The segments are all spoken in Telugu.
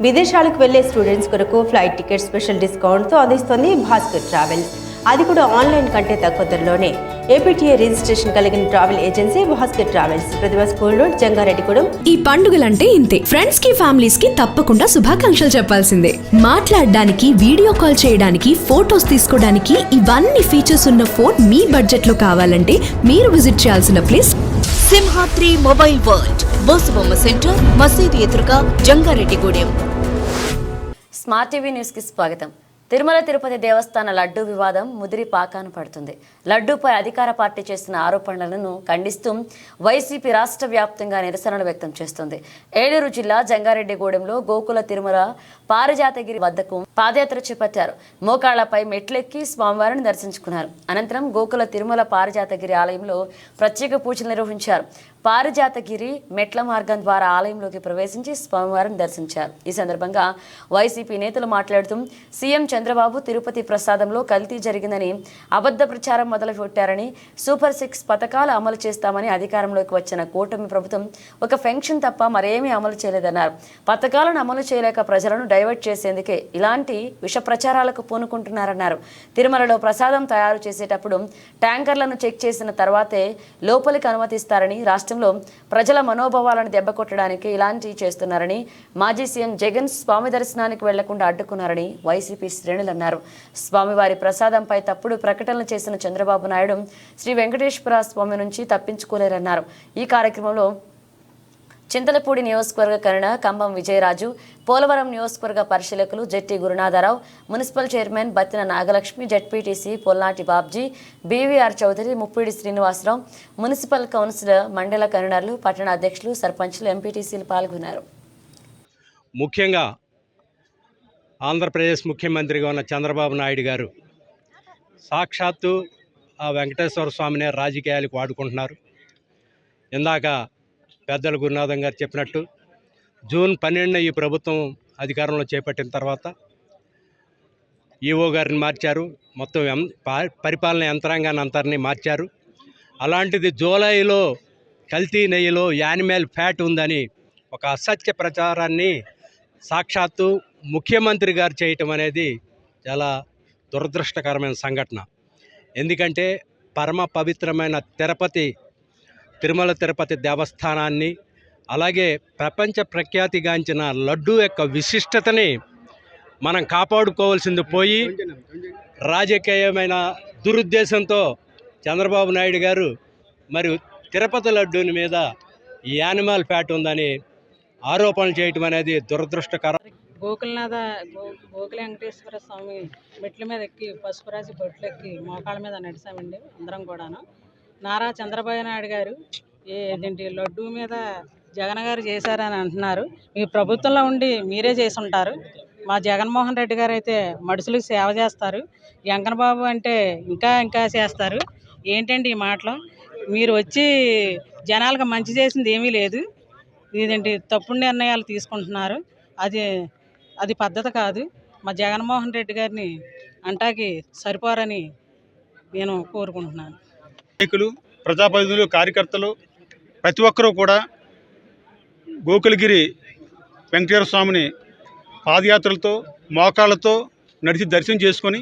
విదేశాలకు వెళ్ళే స్టూడెంట్స్ కొరకు ఫ్లైట్ టికెట్ స్పెషల్ డిస్కౌంట్తో అందిస్తోంది భాస్కర్ ట్రావెల్. అది కూడా ఆన్లైన్ కంటే తక్కువ ధరలోనే. ఏపీటీఏ రిజిస్ట్రేషన్ కలిగిన travel agency Bhaskar travels Pratibha school road Jangareddygudem. ఈ పండుగలంటే ఇంతే. ఫ్రెండ్స్కి ఫ్యామిలీస్కి తప్పకుండా శుభాకాంక్షలు చెప్పాల్సిందే. మాట్లాడడానికి వీడియో కాల్ చేయడానికి ఫోటోస్ తీసుకోవడానికి ఇవన్నీ ఫీచర్స్ ఉన్న ఫోన్ మీ బడ్జెట్లో కావాలంటే మీరు విజిట్ చేయాల్సిన place Simhadri mobile world Bosubomma centre మసీద్ ఎదురుగా జంగారెడ్డిగూడెం. స్మార్ట్ టీవీ న్యూస్కి స్వాగతం. తిరుమల తిరుపతి దేవస్థాన లడ్డూ వివాదం ముదిరి పాకాన పడుతుంది. లడ్డూపై అధికార పార్టీ చేస్తున్న ఆరోపణలను ఖండిస్తూ వైసీపీ రాష్ట్ర వ్యాప్తంగా నిరసనలు వ్యక్తం చేస్తుంది. ఏలూరు జిల్లా జంగారెడ్డిగూడెంలో గోకుల తిరుమల పారిజాతగిరి వద్దకు పాదయాత్ర చేపట్టారు. మోకాళ్ళపై మెట్లెక్కి స్వామివారిని దర్శించుకున్నారు. అనంతరం గోకుల తిరుమల పారిజాతగిరి ఆలయంలో ప్రత్యేక పూజలు నిర్వహించారు. పారిజాతగిరి మెట్ల మార్గం ద్వారా ఆలయంలోకి ప్రవేశించి స్వామివారిని దర్శించారు. ఈ సందర్భంగా వైసీపీ నేతలు మాట్లాడుతూ సీఎం చంద్రబాబు తిరుపతి ప్రసాదంలో కల్తీ జరిగిందని అబద్ధ ప్రచారం మొదలుపెట్టారని సూపర్ సిక్స్ పథకాలు అమలు చేస్తామని అధికారంలోకి వచ్చిన కూటమి ప్రభుత్వం ఒక ఫెన్షన్ తప్ప మరేమీ అమలు చేయలేదన్నారు. పథకాలను అమలు చేయలేక ప్రజలను డైవర్ట్ చేసేందుకే ఇలాంటి విష ప్రచారాలకు పూనుకుంటున్నారన్నారు. తిరుమలలో ప్రసాదం తయారు చేసేటప్పుడు ట్యాంకర్లను చెక్ చేసిన తర్వాతే లోపలికి అనుమతిస్తారని రాష్ట్ర రాష్ట్రంలో ప్రజల మనోభావాలను దెబ్బకొట్టడానికి ఇలాంటివి చేస్తున్నారని మాజీ సీఎం జగన్ స్వామి దర్శనానికి వెళ్ళకుండా అడ్డుకున్నారని వైసీపీ శ్రేణులు అన్నారు. స్వామివారి ప్రసాదంపై తప్పుడు ప్రకటనలు చేసిన చంద్రబాబు నాయుడు శ్రీ వెంకటేశ్వర స్వామి నుంచి తప్పించుకోలేరన్నారు. ఈ కార్యక్రమంలో చింతలపూడి నియోజకవర్గ కరుణ కంబం విజయరాజు పోలవరం నియోజకవర్గ పరిశీలకులు Jetti Gurunatharao municipal chairman Battina Nagalakshmi ZPTC Polnati Babji BVR Chowdary Muppidi Srinivasarao municipal councillor మండల కరుణర్లు పట్టణ అధ్యక్షులు సర్పంచ్లు ఎంపీటీసీలు పాల్గొన్నారు. ముఖ్యంగా ఆంధ్రప్రదేశ్ ముఖ్యమంత్రిగా ఉన్న చంద్రబాబు నాయుడు గారు సాక్షాత్తు ఆ వెంకటేశ్వర స్వామినే రాజకీయాలకు వాడుకుంటున్నారు. ఇందాక పెద్దల గురునాథం గారు చెప్పినట్టు జూన్ పన్నెండున ఈ ప్రభుత్వం అధికారంలో చేపట్టిన తర్వాత ఈఓ గారిని మార్చారు. మొత్తం పరిపాలన యంత్రాంగాన్ని అంతరిని మార్చారు. అలాంటిది జూలైలో కల్తీ నెయ్యిలో యానిమల్ ఫ్యాట్ ఉందని ఒక అసత్య ప్రచారాన్ని సాక్షాత్తు ముఖ్యమంత్రి గారు చేయటం అనేది చాలా దురదృష్టకరమైన సంఘటన. ఎందుకంటే పరమ పవిత్రమైన తిరుపతి తిరుమల తిరుపతి దేవస్థానాన్ని అలాగే ప్రపంచ ప్రఖ్యాతిగాంచిన లడ్డు యొక్క విశిష్టతని మనం కాపాడుకోవాల్సింది పోయి రాజకీయమైన దురుద్దేశంతో చంద్రబాబు నాయుడు గారు మరి తిరుపతి లడ్డూని మీద ఈ యానిమల్ ఫ్యాట్ ఉందని ఆరోపణలు చేయటం అనేది దురదృష్టకరం. గోకులనాథ గో గోకుల వెంకటేశ్వర స్వామి మెట్ల మీద ఎక్కి పసుపురాజు రాసి బొట్లు ఎక్కి మోకాళ్ళ మీద నడిచామండి అందరం కూడాను. నారా చంద్రబాబు నాయుడు గారు ఏ ఏంటి లడ్డూ మీద జగన్ గారు చేశారని అంటున్నారు. మీ ప్రభుత్వంలో ఉండి మీరే చేసి ఉంటారు మా జగన్మోహన్ రెడ్డి గారు అయితే మడుసులకు సేవ చేస్తారు. వెంకన్నబాబు అంటే ఇంకా ఇంకా చేస్తారు. ఏంటండి ఈ మాటలు? మీరు వచ్చి జనాలకు మంచి చేసింది ఏమీ లేదు. ఇదేంటి తప్పుడు నిర్ణయాలు తీసుకుంటున్నారు. అది అది పద్ధతి కాదు. మా జగన్మోహన్ రెడ్డి గారిని అంటాకి సరిపోరని నేను కోరుకుంటున్నాను. నాయకులు ప్రజాప్రతినిధులు కార్యకర్తలు ప్రతి ఒక్కరూ కూడా గోకులగిరి వెంకటేశ్వర స్వామిని పాదయాత్రలతో మోకాళ్ళతో నడిచి దర్శనం చేసుకొని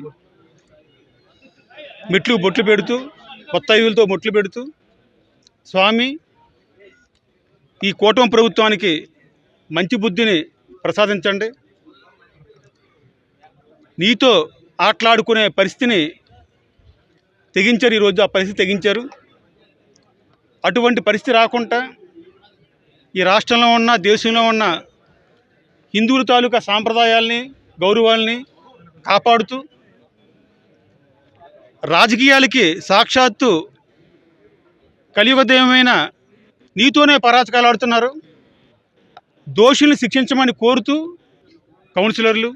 మెట్లు బొట్లు పెడుతూ కొత్త బొట్లు పెడుతూ స్వామి ఈ కూటమి ప్రభుత్వానికి మంచి బుద్ధిని ప్రసాదించండి. నీతో ఆటలాడుకునే పరిస్థితిని తెగించారు ఈరోజు ఆ పరిస్థితి తెగించారు. అటువంటి పరిస్థితి రాకుండా ఈ రాష్ట్రంలో ఉన్న దేశంలో ఉన్న హిందువుల తాలూకా సాంప్రదాయాల్ని గౌరవాల్ని కాపాడుతూ రాజకీయాలకి సాక్షాత్తు కలియుగదేవమైన నీతోనే పరాచకాలు ఆడుతున్నారు దోషుల్ని శిక్షించమని కోరుతూ కౌన్సిలర్లు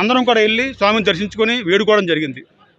అందరం కూడా వెళ్ళి స్వామిని దర్శించుకొని వేడుకోవడం జరిగింది.